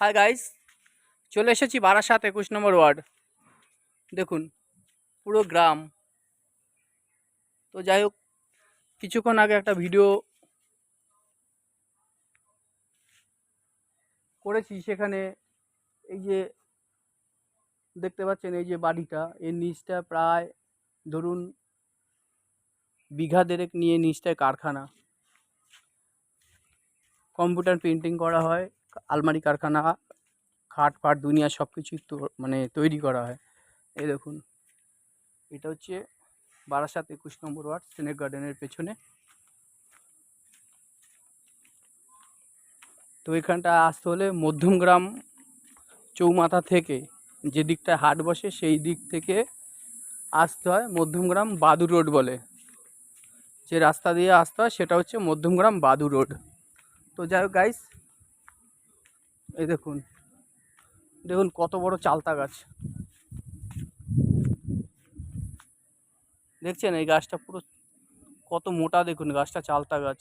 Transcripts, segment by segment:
Hi guys চলে এসেছি বারাসাত একুশ নম্বর ওয়ার্ড। দেখুন, পুরো গ্রাম। তো যাই হোক, কিছুক্ষণ আগে একটা ভিডিও করেছি সেখানে এই যে দেখতে পাচ্ছেন, এই যে বাড়িটা এর নিচটা প্রায় ধরুন বিঘা দেড়েক নিয়ে নিচটায় কারখানা। কম্পিউটার প্রিন্টিং করা হয়। আলমারি, কারখানা, খাট ফাট, দুনিয়া সব কিছুই মানে তৈরি করা হয়। এই দেখুন। এটা হচ্ছে বারাসাত একুশ নম্বর ওয়ার্ড স্নেক গার্ডেনের পেছনে। তো এখানটা আসতে হলে মধ্যমগ্রাম চৌমাথা থেকে যে দিকটায় হাট বসে, সেই দিক থেকে আসতে হয় মধ্যমগ্রাম বাদু রোড বলে। যে রাস্তা দিয়ে আসতে হয়, সেটা হচ্ছে মধ্যমগ্রাম বাদু রোড। তো যাই হোক গাইস এই দেখুন। দেখুন কত বড় চালতা গাছ। দেখছেন এই গাছটা পুরো কত মোটা দেখুন গাছটা, চালতা গাছ।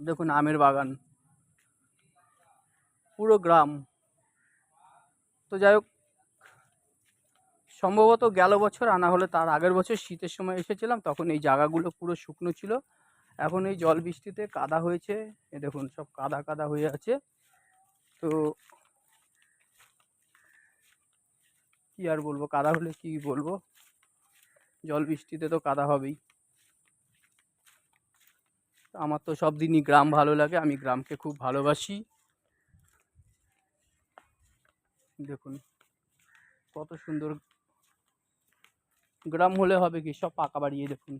দেখুন আমের বাগান। পুরো গ্রাম। তো যাই হোক সম্ভবত গেল বছর আনা হলে তার আগের বছর শীতের সময় এসেছিলাম, তখন এই জায়গাগুলো পুরো শুকনো ছিল। এখন এই জল বৃষ্টিতে কাদা হয়েছে। এ দেখুন, সব কাদা কাদা হয়ে আছে। তো কি আর বলব, কাদা হলে কি বলব? জল বৃষ্টিতে তো কাদা হবেই। আমার তো সব দিনই গ্রাম ভালো লাগে, আমি গ্রামকে খুব ভালোবাসি। দেখুন, কত সুন্দর গ্রাম হলে হবে কি? সব পাকা বাড়ি, এই দেখুন।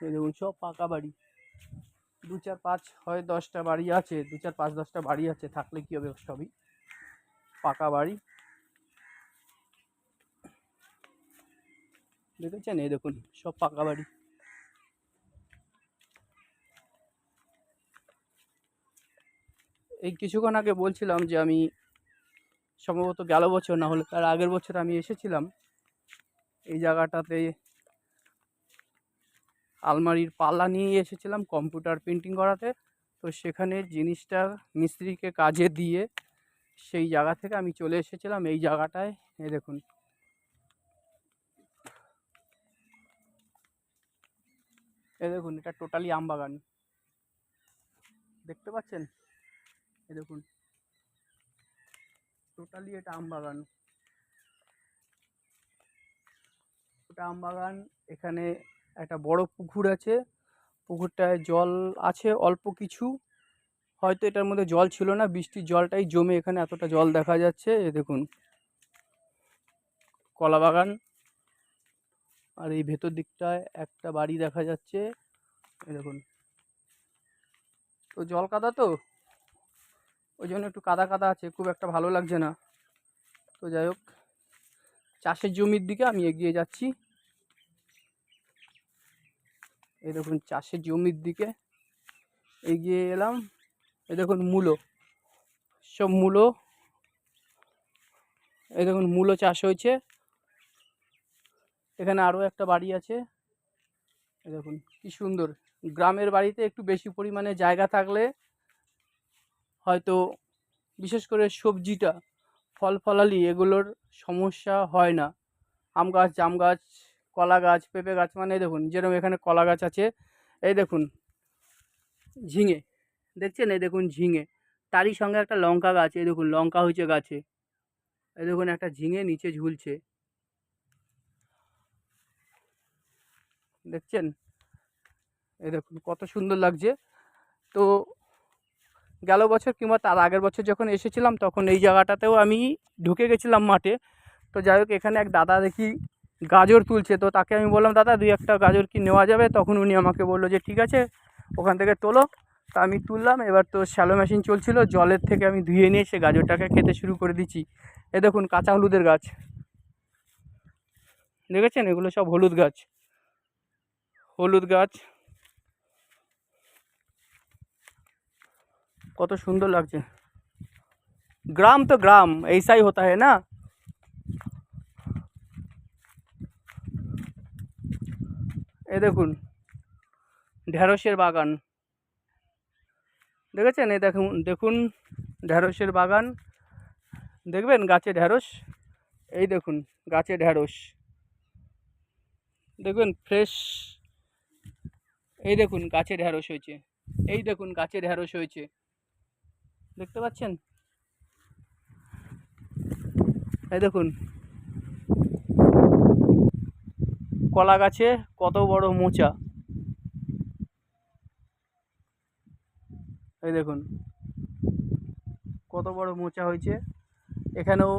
এই দেখুন, সব পাকা বাড়ি। দু চার পাঁচ, হয় দশটা বাড়ি আছে, দু চার পাঁচ, দশটা বাড়ি আছে, থাকলে কি হবে সবই? পাকা বাড়ি। দেখেছেন? এই দেখুন, সব পাকা বাড়ি। এই কিছুক্ষণ আগে বলছিলাম যে আমি সম্ভবত গেল বছর না হলে, তার আগের বছর আমি এসেছিলাম। এই জায়গাটাতে আলমারির পাল্লা নিয়ে এসেছিলাম কম্পিউটার প্রিন্টিং করাতে। তো সেখানে জিনিসটা মিস্ত্রিকে কাজে দিয়ে সেই জায়গা থেকে আমি চলে এসেছিলাম। এই জায়গাটায়, এই দেখুন। এ দেখুন, এটা টোটালি আম বাগান। দেখতে পাচ্ছেন? এ দেখুন। টোটালি এটা আম বাগান। ওটা আম বাগান এখানে একটা বড় পুকুর আছে। পুকুরটায় জল আছে অল্প কিছু। হয়তো এটার মধ্যে জল ছিল না, বৃষ্টির জলটাই জমে এখানে এতটা জল দেখা যাচ্ছে। এ দেখুন, কলা বাগান। আর এই ভেতর দিকটায় একটা বাড়ি দেখা যাচ্ছে। এই দেখুন। তো জল কাদা তো? ওই জন্য একটু কাদা কাদা আছে, খুব একটা ভালো লাগছে না। তো যাই হোক, চাষের জমির দিকে আমি এগিয়ে যাচ্ছি। এই দেখুন, চাষের জমির দিকে এগিয়ে এলাম। এই দেখুন, মূলো। সব মূলো। এই দেখুন, মূলো চাষ হয়েছে। এখানে আরও একটা বাড়ি আছে। দেখুন, কি সুন্দর। গ্রামের বাড়িতে একটু বেশি পরিমাণে জায়গা থাকলে হয়তো বিশেষ করে সবজিটা, ফল ফলালি এগুলোর সমস্যা হয় না। আম গাছ, জাম গাছ কলা গাছ, পেঁপে গাছ মানে দেখুন, যেরকম এখানে কলা গাছ আছে, এই দেখুন, ঝিঙে, দেখছেন? এই দেখুন ঝিঙে, তারই সঙ্গে একটা লঙ্কা গাছ, এই দেখুন, লঙ্কা হয়েছে গাছে, এই দেখুন, একটা ঝিঙে নিচে ঝুলছে, দেখছেন? এই দেখুন, কত সুন্দর লাগছে, তো গেল বছর কিংবা তার আগের বছর যখন এসেছিলাম, তখন এই জায়গাটাতেও আমি ঢুকে গেছিলাম মাঠে, তো যাই হোক, এখানে এক দাদা দেখি গাজর তুলছে। তো তাকে আমি বললাম, দাদা, দুই একটা গাজর কি নেওয়া যাবে? তখন উনি আমাকে বলল যে, ঠিক আছে, ওখান থেকে তোলো। তা আমি তুললাম। এবার তো শ্যালো মেশিন চলছিল, জলের থেকে আমি ধুয়ে নিয়ে সে গাজরটাকে খেতে শুরু করে দিচ্ছি। এ দেখুন, কাঁচা হলুদের গাছ। দেখেছেন? এগুলো সব হলুদ গাছ। হলুদ গাছ। কত সুন্দর লাগছে। গ্রাম তো গ্রাম, এইসাই হতা হ্যাঁ না? এই দেখুন ঢ্যাঁড়সের বাগান। দেখেছেন? এই দেখুন দেখুন ঢ্যাঁড়সের বাগান। দেখবেন গাছে ঢ্যাঁড়স এই দেখুন, গাছে ঢ্যাঁড়স দেখবেন, ফ্রেশ। এই দেখুন, গাছে ঢ্যাঁড়স হয়েছে। এই দেখুন, গাছে ঢ্যাঁড়স হয়েছে। দেখতে পাচ্ছেন? এই দেখুন কলা গাছে কত বড় মোচা? এই দেখুন, কত বড় মোচা হয়েছে। এখানেও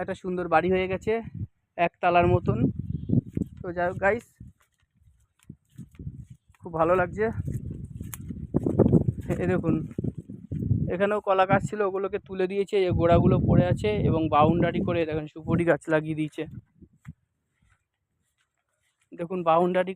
একটা সুন্দর বাড়ি হয়ে গেছে একতলার মতন। তো যাই হোক গাইস খুব ভালো লাগছে। এই দেখুন, এখানেও কলা গাছ ছিল, ওগুলোকে তুলে দিয়েছে, এই গোড়াগুলো পড়ে আছে এবং বাউন্ডারি করে দেখেন, সুপুরি গাছ লাগিয়ে দিয়েছে। দেখুন বাউন্ডারি